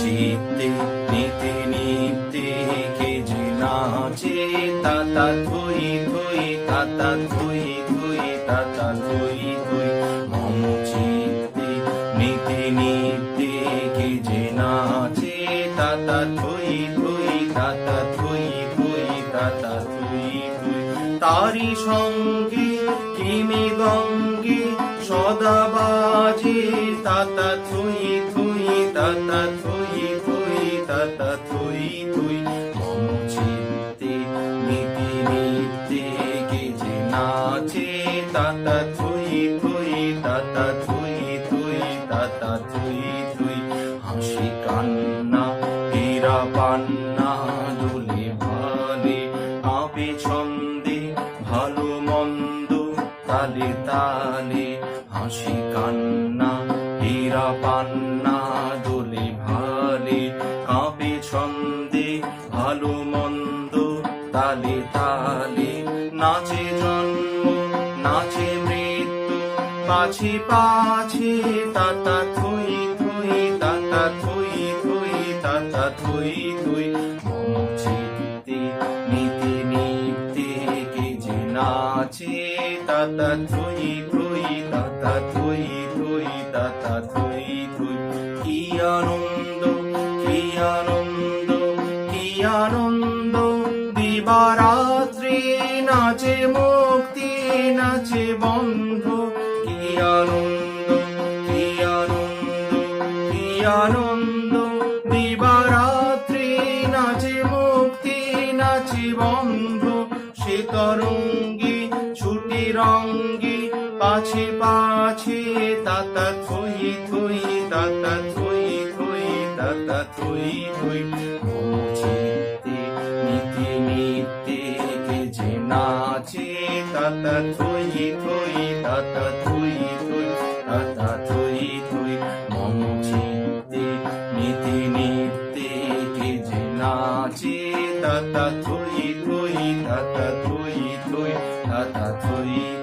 চিত্তে নিতে নিতে কে যে নাচে তাতা থুই থুই তাতা থুই থুই তাতা থুই থুই। মম চিত্তে নিতে নিতে কে যে নাচে তাতা থুই থুই তাতা থুই থুই তাতা থুই থুই। তারি সঙ্গে, কিমি গঙ্গে সদা বাজে থুই থুই তাতা থুই থুই তাতা থুই থুই মম চিত্তে নিতে নিতে কে যে নাচে তাতা থুই থুই তাতা থুই থুই তাতা থুই থুই হাসি কান্না হীরা পান্না দুলে ভালে আবে ছন্দে ভালো মন্দ তালে তালে হাসি কান্না হীরা পান্না দোলে ভালে, কাঁপে ছন্দে, ভালো মন্দ, তালে তালে। নাচে জন্ম, নাচে মৃত্যু, পাছে পাছে, তাতা থুই থুই, তাতা থুই থুই, তাতা থুই থুই। চিত্তে, নিতে নিতে কে যে নাচে, তাতা থুই থুই, তাতা থুই থুই তাতা থুই থুই কি আনন্দ কি আনন্দ কি আনন্দ। দিবারাত্রি নাচে মুক্তি, নাচে বন্ধ। কি আনন্দ কি আনন্দ কি আনন্দ। দিবারাত্রি নাচে মুক্তি, নাচে বন্ধ। সে তরঙ্গি, ছুটি রঙ্গি পাছে পাছে, তাতা থুই থুই, তাতা থুই থুই, তাতা থুই থুই। চিত্তে নিতে নিতে কে যে নাচে, তাতা থুই থুই, তাতা থুই থুই, তাতা থুই থুই। চিত্তে নিতে নিতে কে যে নাচে, তাতা থুই থুই, তাতা থুই থুই, তাতা থুই